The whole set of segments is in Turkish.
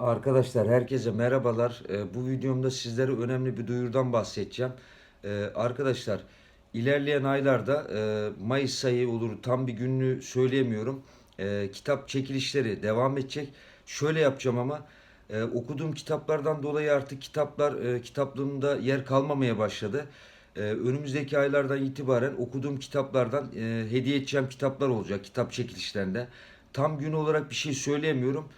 Arkadaşlar herkese merhabalar. Ee, Bu videomda sizlere önemli bir duyurudan bahsedeceğim. Ee, Arkadaşlar ilerleyen aylarda e, Mayıs ayı olur tam bir gününü söyleyemiyorum. Ee, Kitap çekilişleri devam edecek. Şöyle yapacağım ama e, okuduğum kitaplardan dolayı artık kitaplar e, kitaplığımda yer kalmamaya başladı. Önümüzdeki aylardan itibaren okuduğum kitaplardan hediye edeceğim kitaplar olacak kitap çekilişlerinde. Tam gün olarak bir şey söyleyemiyorum.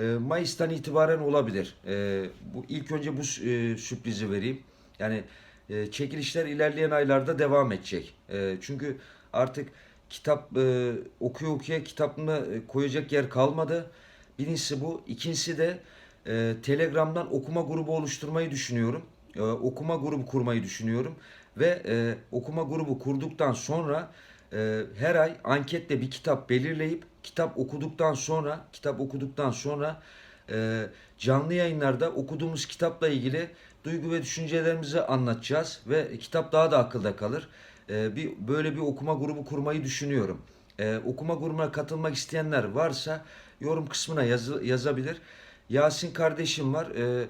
E, Mayıs'tan itibaren olabilir. E, bu ilk önce bu e, sürprizi vereyim. Yani e, çekilişler ilerleyen aylarda devam edecek. E, çünkü artık kitap e, okuya okuya kitabına e, koyacak yer kalmadı. Birincisi bu. İkincisi de Telegram'dan okuma grubu oluşturmayı düşünüyorum. Okuma grubu kurmayı düşünüyorum. Ve okuma grubu kurduktan sonra e, her ay anketle bir kitap belirleyip kitap okuduktan sonra kitap okuduktan sonra e, canlı yayınlarda okuduğumuz kitapla ilgili duygu ve düşüncelerimizi anlatacağız ve kitap daha da akılda kalır. E, bir böyle bir okuma grubu kurmayı düşünüyorum. E, okuma grubuna katılmak isteyenler varsa yorum kısmına yazı, yazabilir. Yasin kardeşim var. E,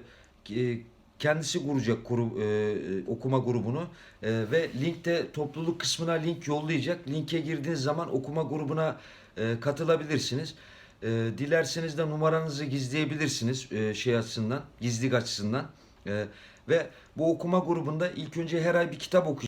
e, kendisi kuracak kuru, e, okuma grubunu E, ve linkte topluluk kısmına link yollayacak. Linke girdiğiniz zaman okuma grubuna e, katılabilirsiniz. E, dilerseniz de numaranızı gizleyebilirsiniz e, şey açısından, gizlilik açısından. E, ve bu okuma grubunda ilk önce her ay bir kitap okuyacağız.